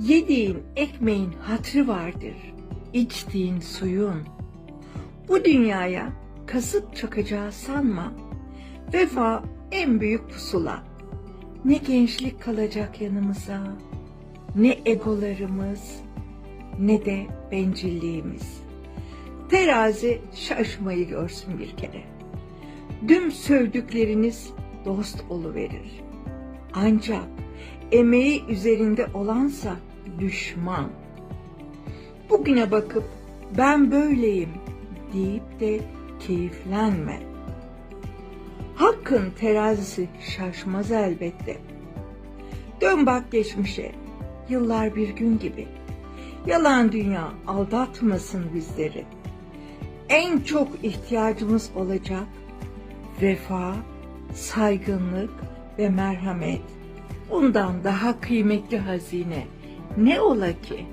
Yediğin ekmeğin hatrı vardır, içtiğin suyun. Bu dünyaya kasıp çakacağı sanma. Vefa en büyük pusula. Ne gençlik kalacak yanımıza, ne egolarımız, ne de bencilliğimiz. Terazi şaşmayı görsün bir kere. Düm sövdükleriniz dost verir. Ancak emeği üzerinde olansa düşman. Bugüne bakıp ben böyleyim deyip de keyiflenme. Hakkın terazisi şaşmaz elbette. Dön bak geçmişe, yıllar bir gün gibi. Yalan dünya aldatmasın bizleri. En çok ihtiyacımız olacak vefa, saygınlık ve merhamet. Bundan daha kıymetli hazine ne ola ki?